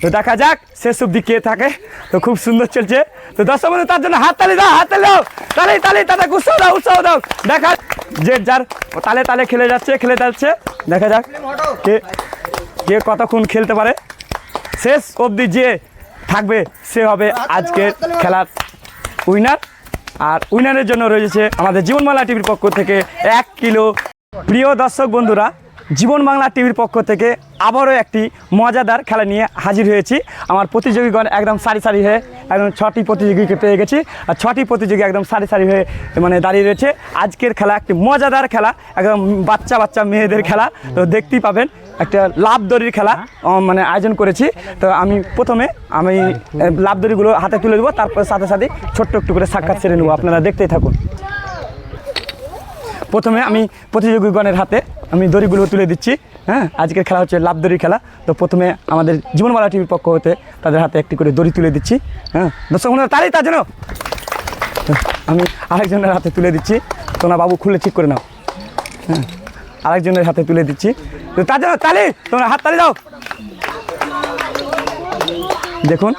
তো দেখা যাক, শেষ অব্দি কে থাকে। তো খুব সুন্দর চলছে। তো দর্শক বন্ধু, তার জন্য হাত তালি দাও, হাত তালি দাও। তালি তালি তাদের উৎসাহ দাও উৎসাহ দাও। দেখা যে যার তালে তালে খেলে যাচ্ছে খেলে যাচ্ছে। দেখা যাক কে কে কতক্ষণ খেলতে পারে। শেষ অবধি যে থাকবে, সে হবে আজকের খেলার উইনার আর উইনারের জন্য রয়েছে আমাদের জীবনমালা টিভির পক্ষ থেকে এক কিলো। প্রিয় দর্শক বন্ধুরা জীবন বাংলা টিভির পক্ষ থেকে আবারও একটি মজাদার খেলা নিয়ে হাজির হয়েছি। আমার প্রতিযোগীগণ একদম সারি সারি হয়ে একদম ছটি প্রতিযোগীকে পেয়ে গেছি আর ছটি প্রতিযোগী একদম সারি সারি হয়ে মানে দাঁড়িয়ে রয়েছে। আজকের খেলা একটি মজাদার খেলা, একদম বাচ্চা বাচ্চা মেয়েদের খেলা। তো দেখতেই পাবেন, একটা লাভ দড়ির খেলা মানে আয়োজন করেছি। তো আমি প্রথমে আমি লাভ দড়িগুলো হাতে তুলে দেবো, তারপর সাথে সাথে ছোট্ট একটু করে সাক্ষাৎ ছেড়ে নেব। আপনারা দেখতেই থাকুন। প্রথমে আমি প্রতিযোগীগণের হাতে আমি দড়িগুলো তুলে দিচ্ছি হ্যাঁ? আজকের খেলা হচ্ছে লাভ দড়ি খেলা। তো প্রথমে আমাদের জীবনবালা টিভির পক্ষ হতে তাদের হাতে একটি করে দড়ি তুলে দিচ্ছি হ্যাঁ? দর্শক বন্ধুরা তারই তার জন্য। আমি আরেকজনের হাতে তুলে দিচ্ছি। তোমরা বাবু খুলে ঠিক করে নাও হ্যাঁ? আরেকজনের হাতে তুলে দিচ্ছি। তো তার জন্য তালি, তোমরা হাত তালি দাও। দেখুন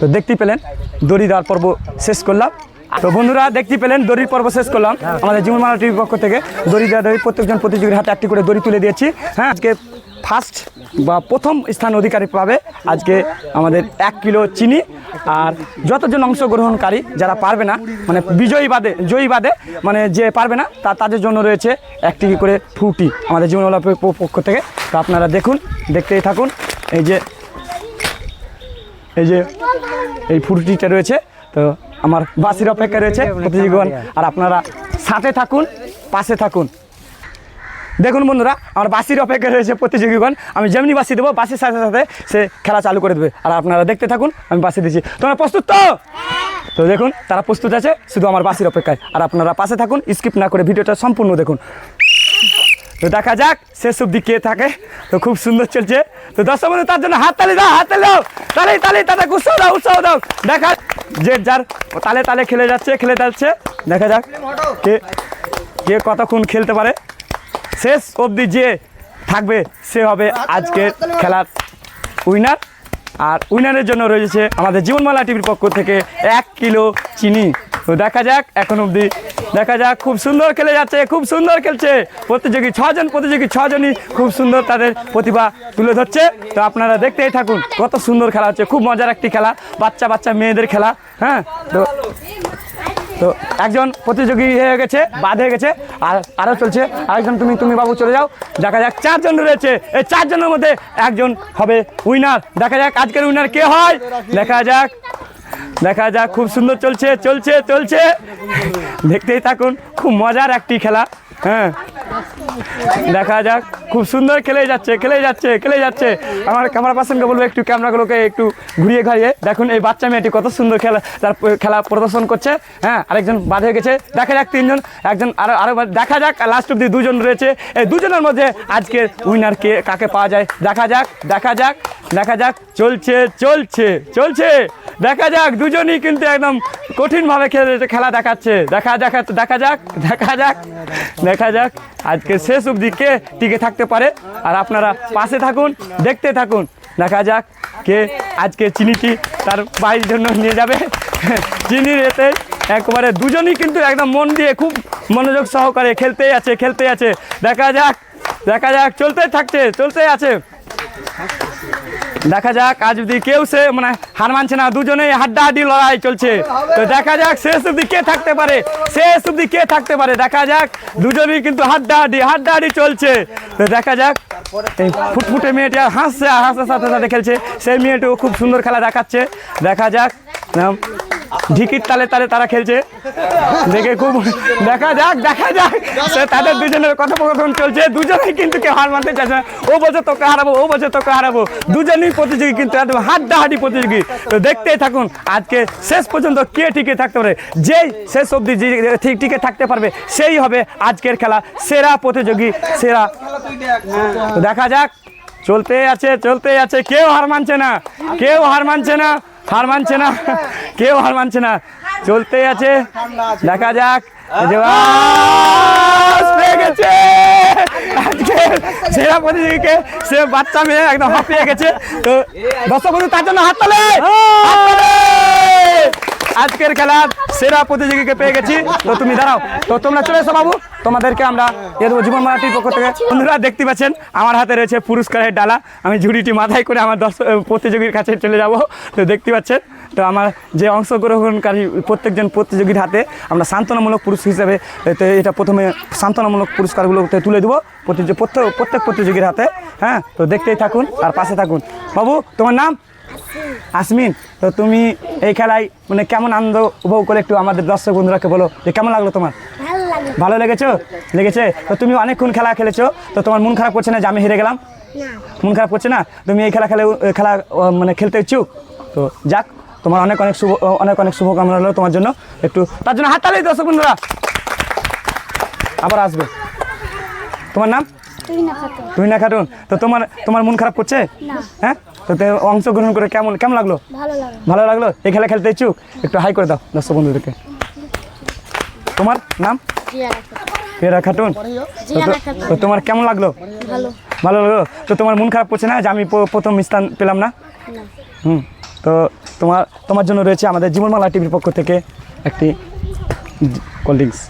তো দেখতেই পেলেন, দড়ি দেওয়ার পর্ব শেষ করলাম। তো বন্ধুরা, দেখতে পেলেন, দড়ির পর্ব শেষ করলাম। আমাদের জীবনমালা টিভির পক্ষ থেকে দড়ি দেওয়া দড়ি, প্রত্যেকজন প্রতিযোগীর হাতে একটি করে দড়ি তুলে দিয়েছি। হ্যাঁ আজকে ফার্স্ট বা প্রথম স্থান অধিকারী পাবে আজকে আমাদের এক কিলো চিনি। আর যতজন অংশগ্রহণকারী যারা পারবে না মানে বিজয়ী বাদে, জয়ী বাদে মানে যে পারবে না, তা তাদের জন্য রয়েছে একটি করে ফুটি আমাদের জীবনমালা প- পক্ষ থেকে। তো আপনারা দেখুন, দেখতেই থাকুন। এই যে এই যে এই ফুরুটিটা রয়েছে, তো আমার বাসির অপেক্ষা রয়েছে প্রতিযোগীগণ। আর আপনারা সাথে থাকুন, পাশে থাকুন। দেখুন বন্ধুরা, আমার বাসির অপেক্ষা রয়েছে প্রতিযোগীগণ। আমি যেমনি বাসি দেবো, বাসির সাথে সাথে সে খেলা চালু করে দেবে। আর আপনারা দেখতে থাকুন, আমি বাসি দিচ্ছি। তোমরা প্রস্তুত তো? তো দেখুন, তারা প্রস্তুত আছে, শুধু আমার বাসির অপেক্ষায়। আর আপনারা পাশে থাকুন, স্কিপ না করে ভিডিওটা সম্পূর্ণ দেখুন। তো দেখা যাক, শেষ অব্দি কে থাকে। তো খুব সুন্দর চলছে। তো দর্শক বন্ধু, তার জন্য হাত তালি দাও, হাত তালি দাও। তালি তালি তাদের উৎসাহ দাও উৎসাহ দাও। দেখা, যে যার তালে তালে খেলে যাচ্ছে খেলে যাচ্ছে। দেখা যাক কে কে কতক্ষণ খেলতে পারে। শেষ অবধি যে থাকবে, সে হবে আজকের খেলার উইনার আর উইনারের জন্য রয়েছে আমাদের জীবনমালা টিভির পক্ষ থেকে এক কিলো চিনি। তো দেখা যাক, এখন অবধি দেখা যাক, খুব সুন্দর খেলে যাচ্ছে, খুব সুন্দর খেলছে। প্রতিযোগী ছজন, প্রতিযোগী ছজনই খুব সুন্দর তাদের প্রতিভা তুলে ধরছে। তো আপনারা দেখতেই থাকুন, কত সুন্দর খেলা হচ্ছে, খুব মজার একটি খেলা, বাচ্চা বাচ্চা মেয়েদের খেলা হ্যাঁ? তো তো একজন প্রতিযোগী হয়ে গেছে, বাদ হয়ে গেছে, আর আরও চলছে, আরেকজন তুমি তুমি বাবু চলে যাও, দেখা যাক চারজন রয়েছে, এই চারজনের মধ্যে একজন হবে উইনার দেখা যাক আজকের উইনার কে হয়, দেখা যাক। দেখা যাক, খুব সুন্দর চলছে চলছে চলছে। দেখতেই থাকুন, খুব মজার একটি খেলা হ্যাঁ। দেখা যাক। খুব সুন্দর খেলে যাচ্ছে খেলে যাচ্ছে খেলে যাচ্ছে। আমার ক্যামেরা পার্সনকে বলব একটু ক্যামেরাগুলোকে একটু ঘুরিয়ে ঘাড়িয়ে দেখুন এই বাচ্চা মেয়েটি কত সুন্দর খেলা, তার খেলা প্রদর্শন করছে। হ্যাঁ আরেকজন বাদ হয়ে গেছে। দেখা যাক তিনজন, একজন আরও আরও বাদ- দেখা যাক লাস্ট অব্দি দুজন রয়েছে। এই দুজনের মধ্যে আজকে উইনার কে, কাকে পাওয়া যায়? দেখা যাক দেখা যাক দেখা যাক। চলছে চলছে চলছে। দেখা যাক, দুজনই কিন্তু একদম কঠিনভাবে খেলে খেলা দেখাচ্ছে। দেখা দেখা দেখা যাক দেখা যাক দেখা যাক। আজকে শেষ অবধি কে টিকে থাকতে পারে। আর আপনারা পাশে থাকুন, দেখতে থাকুন। দেখা যাক কে আজকে চিনিটি তার বাড়ির জন্য নিয়ে যাবে। চিনির এতে একবারে দুজনই কিন্তু একদম মন দিয়ে খুব মনোযোগ সহকারে খেলতেই আছে, খেলতে আছে। দেখা যাক দেখা যাক, চলতে থাকছে, চলতে আছে। দেখা যাক, আজ যদি কেউ সে মানে হার মানছে না। দুজনে হাড্ডাহাড্ডি লড়াই চলছে। তো দেখা যাক, শেষ অব্দি কে থাকতে পারে? শেষ অব্দি কে থাকতে পারে? দেখা যাক, দুজনেই কিন্তু হাড্ডাহাড্ডি হাড্ডাহাড্ডি চলছে। তো দেখা যাক, এই ফুটফুটে মেয়েটা হাসছে হাসার সাথে সাথে খেলছে। সেই মেয়েটিও খুব সুন্দর খেলা দেখাচ্ছে। দেখা যাক ঢিকির তালে তালে তারা খেলছে। দেখে খুব দেখা যাক দেখা যাক। সে তাদের দুজনের কথোপকথন চলছে। দুজনেই কিন্তু কেউ হার মানতে চাইছে না। ও বছর তোকে হারাবো ও বছর তোকে হারাবো। দুজনেই প্রতিযোগী কিন্তু একদম হাড্ডাহাড্ডি প্রতিযোগী। তো দেখতেই থাকুন আজকে শেষ পর্যন্ত কে টিকে থাকতে পারে? যেই শেষ অবধি যে ঠিক টিকে থাকতে পারবে সেই হবে আজকের খেলা। সেরা প্রতিযোগী সেরা দেখা যাক। চলতে আছে চলতে আছে। কেউ হার মানছে না কেউ হার মানছে না হার মানছে না। কেউ হার মানছে না। চলতে আছে। দেখা যাক। গেছে। সেরা সে বাচ্চা মেয়ে একদম হাঁপিয়ে গেছে। তো দর্শক বন্ধু, তার জন্য হাত তালে! আজকের খেলার সেরা প্রতিযোগীকে পেয়ে গেছি। তো তুমি দাঁড়াও। তো তোমরা চলে এসো বাবু। তোমাদেরকে আমরা দিয়ে দেবো জীবন মারাটির পক্ষ থেকে। বন্ধুরা, দেখতে পাচ্ছেন, আমার হাতে রয়েছে পুরস্কারের ডালা। আমি ঝুড়িটি মাথায় করে আমার দর্শক প্রতিযোগীর কাছে চলে যাব। তো দেখতে পাচ্ছেন, তো আমার যে অংশগ্রহণকারী প্রত্যেকজন প্রতিযোগীর হাতে আমরা সান্ত্বনামূলক পুরস্কার হিসেবে এটা প্রথমে সান্ত্বনামূলক পুরস্কারগুলোতে তুলে দেবো প্রত্যেক প্রত্যেক প্রতিযোগীর হাতে। হ্যাঁ তো দেখতেই থাকুন আর পাশে থাকুন। বাবু, তোমার নাম? আসমিন তো তুমি এই খেলায় মানে কেমন আনন্দ উপভোগ করে একটু আমাদের দর্শক বন্ধুরাকে বলো যে কেমন লাগল তোমার? ভালো লেগেছো? লেগেছে? তো তুমি অনেকক্ষণ খেলা খেলেছো তো তোমার মন খারাপ করছে না যে আমি হেরে গেলাম? মন খারাপ করছে না? তুমি এই খেলা খেলে খেলা মানে খেলতে ইচ্ছুক? তো যাক তোমার অনেক অনেক শুভ অনেক অনেক শুভকামনা রইল তোমার জন্য। একটু তার জন্য হাত তালি দর্শক বন্ধুরা। আবার আসবে। তোমার নাম? তুই না খাতো তুমি না খাটুন তো তোমার তোমার মন খারাপ করছে? হ্যাঁ? তো অংশগ্রহণ করে কেমন কেমন লাগল? ভালো লাগল। এই খেলা খেলতে ইচ্ছুক? একটু হাই করে দাও দর্শক বন্ধুদেরকে। তোমার নাম? খাটুন জিয়া তো- তোমার কেমন লাগল? ভালো। লাগল? তো তোমার মন খারাপ করছে না যে আমি প্রথম স্থান পেলাম না? না। হুম। তো তোমার তোমার জন্য রয়েছে আমাদের জীবনমালা টিভির পক্ষ থেকে একটি কোল্ড ড্রিঙ্কস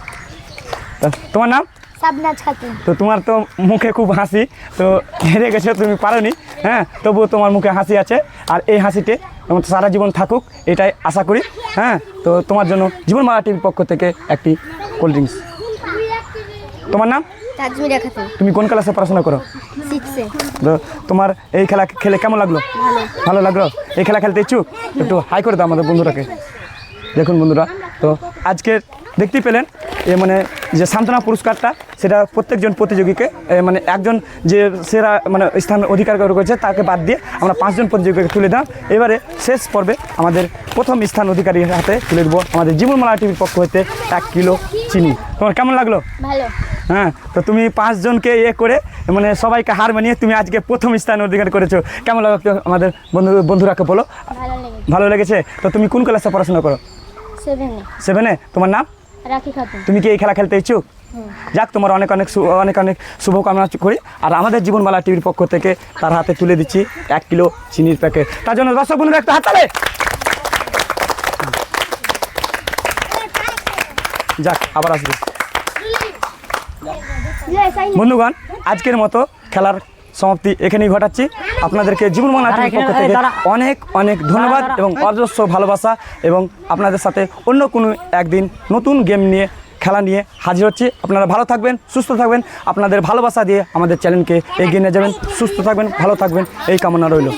তোমার নাম? সাবনাজ খাতুন তো তোমার তো মুখে খুব হাসি তো হেরে গেছো তুমি পারোনি। হ্যাঁ তবুও তোমার মুখে হাসি আছে আর এই হাসিতে তোমার সারা জীবন থাকুক এটাই আশা করি। হ্যাঁ তো তোমার জন্য জীবনমালা টিভির পক্ষ থেকে একটি কোল্ড ড্রিঙ্কস তোমার নাম? তাজমিরা খাতুন। তুমি কোন ক্লাসে পড়াশোনা করো? সিক্সে তো তোমার এই খেলা খেলে কেমন লাগল? ভালো। ভালো লাগল? এই খেলা খেলতে ইচ্ছুক? একটু হাই করে দাও আমাদের বন্ধুরাকে দেখুন বন্ধুরা তো আজকে দেখতেই পেলেন এ মানে যে সান্ত্বনা পুরস্কারটা সেটা প্রত্যেকজন প্রতিযোগীকে মানে একজন যে সেরা মানে স্থান অধিকার করেছে তাকে বাদ দিয়ে আমরা পাঁচজন প্রতিযোগীকে তুলে দিলাম। এবারে শেষ পর্বে আমাদের প্রথম স্থান অধিকারীর হাতে তুলে দেবো আমাদের জীবনমালা টিভির পক্ষ হতে এক কিলো চিনি। তোমার কেমন লাগল? ভালো। হ্যাঁ তো তুমি পাঁচজনকে ইয়ে করে মানে সবাইকে হার মানিয়ে তুমি আজকে প্রথম স্থান অধিকার করেছ। কেমন লাগল আমাদের বন্ধু বন্ধুরাকে বলো? ভালো ভালো লেগেছে? তো তুমি কোন ক্লাসে পড়াশোনা করো? সেভেনে সেভেনে তোমার নাম? রাখি খাতুন তুমি কি এই খেলা খেলতে ইচ্ছুক? যাক তোমার অনেক অনেক অনেক অনেক শুভকামনা করি। আর আমাদের জীবনমালা টিভির পক্ষ থেকে তার হাতে তুলে দিচ্ছি এক কিলো চিনির প্যাকেট। তার জন্য দর্শক বন্ধুরা একটু হাত তালে যাক আবার আসবে। বন্ধুগণ আজকের মতো খেলার সমাপ্তি এখানেই ঘটাচ্ছি। আপনাদেরকে জীবন মানাটির পক্ষ থেকে অনেক অনেক ধন্যবাদ এবং অজস্র ভালোবাসা এবং আপনাদের সাথে অন্য কোনো একদিন নতুন গেম নিয়ে খেলা নিয়ে হাজির হচ্ছি। আপনারা ভালো থাকবেন সুস্থ থাকবেন। আপনাদের ভালোবাসা দিয়ে আমাদের চ্যানেলকে এগিয়ে নিয়ে যাবেন। সুস্থ থাকবেন ভালো থাকবেন। এই কামনা রইল।